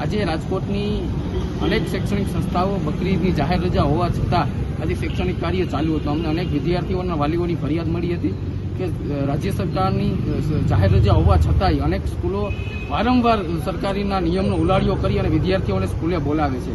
આજે રાજકોટની અનેક શૈક્ષણિક સંસ્થાઓ બકરીદની જાહેર રજા હોવા છતાં આજે શૈક્ષણિક કાર્ય ચાલુ હતું. અમને અનેક વિદ્યાર્થીઓના વાલીઓની ફરિયાદ મળી હતી કે રાજ્ય સરકારની જાહેર રજા હોવા છતાંય અનેક સ્કૂલો વારંવાર સરકારીના નિયમનો ઉલાળ્યો કરી અને વિદ્યાર્થીઓને સ્કૂલે બોલાવે છે.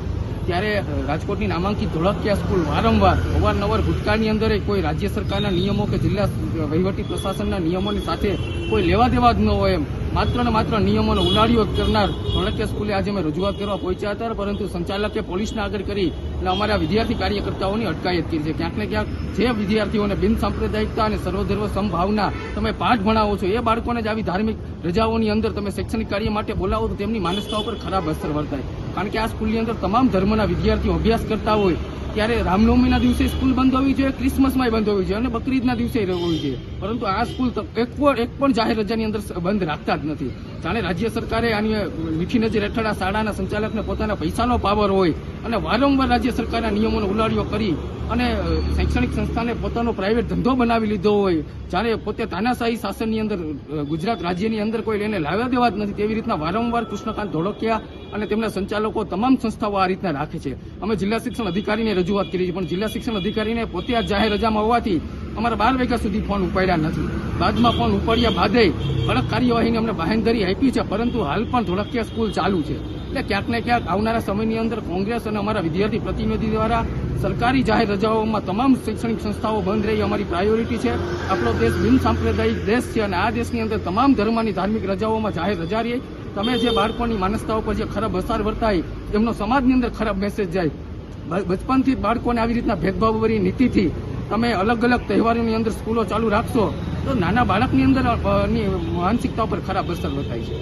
ત્યારે રાજકોટની નામાંકિત ધોળકિયા સ્કૂલ વારંવાર, અવારનવાર ભૂતકાળની અંદર કોઈ રાજ્ય સરકારના નિયમો કે જિલ્લા વહીવટી પ્રશાસનના નિયમોની સાથે કોઈ લેવા દેવા જ ન હોય એમ માત્ર ને માત્ર નિયમોનો ઉલાળ્યો કરનાર ધોળકિયા સ્કૂલે આજે અમે રજૂઆત કરવા પહોંચ્યા હતા, પરંતુ સંચાલકે પોલીસને આગળ કરી અને અમારા વિદ્યાર્થી કાર્યકર્તાઓની અટકાયત કરી છે. ક્યાંક ને ક્યાંક જે વિદ્યાર્થીઓને બિન સાંપ્રદાયિકતા અને સર્વધર્મ સમભાવના તમે પાઠ ભણાવો છો, એ બાળકોને જ આવી ધાર્મિક રજાઓની અંદર તમે શૈક્ષણિક કાર્ય માટે બોલાવો તો તેમની માનસતા ઉપર ખરાબ અસર વર્તાય. કારણ કે આ સ્કૂલની અંદર તમામ ધર્મના વિદ્યાર્થીઓ અભ્યાસ કરતા હોય, ત્યારે રામનવમીના દિવસે સ્કૂલ બંધ હોવી જોઈએ ક્રિસમસમાં બંધ હોવી જોઈએ અને બકરીદના દિવસે હોવી જોઈએ. પરંતુ આ સ્કૂલ એક એક પણ જાહેર રજાની અંદર બંધ રાખતા જ નથી. જાણે રાજ્ય સરકારે આની મીઠી નજર હેઠળ આ શાળાના સંચાલકને પોતાના પૈસાનો પાવર હોય અને વારંવાર રાજ્ય સરકારના નિયમોનો ઉલાળ્યો કરી અને શૈક્ષણિક સંસ્થાને પોતાનો પ્રાઇવેટ ધંધો બનાવી લીધો હોય. જ્યારે પોતે તાનાશાહી શાસનની અંદર ગુજરાત રાજ્યની અંદર કોઈ લઈને લાવ્યા દેવા જ નથી. તેવી રીતના વારંવાર કૃષ્ણકાંત ધોળકિયા અને તેમના સંચાલકો તમામ સંસ્થાઓ આ રીતના રાખે છે. અમે જિલ્લા શિક્ષણ અધિકારીને રજૂઆત કરી છે, પણ જિલ્લા શિક્ષણ અધિકારીને પોતે આ જાહેર રજામાં હોવાથી અમારા બાર વાગ્યા સુધી ફોન ઉપાડ્યા નથી. બાદમાં ફોન ઉપાડ્યા બાદે કડક કાર્યવાહીની અમને બાહેંધરી આપી છે, પરંતુ હાલ પણ ધોળકિયા સ્કૂલ ચાલુ છે. એટલે ક્યાંક ને ક્યાંક આવનારા સમયની અંદર કોંગ્રેસ અને અમારા વિદ્યાર્થી પ્રતિનિધિ દ્વારા સરકારી જાહેર રજાઓમાં તમામ શૈક્ષણિક સંસ્થાઓ બંધ રહી, અમારી પ્રાયોરિટી છે. આપણો દેશ બિનસાંપ્રદાયિક દેશ છે અને આ દેશની અંદર તમામ ધર્મની ધાર્મિક રજાઓમાં જાહેર રજા રહી. તમે જે બાળકોની માનસતા ઉપર જે ખરાબ અસર વર્તાય, એમનો સમાજની અંદર ખરાબ મેસેજ જાય. બચપનથી બાળકોને આવી રીતના ભેદભાવભરી નીતિથી તમે અલગ અલગ તહેવારોની અંદર સ્કૂલો ચાલુ રાખશો, તો નાના બાળકની અંદર માનસિકતા ઉપર ખરાબ અસર વર્તાય છે.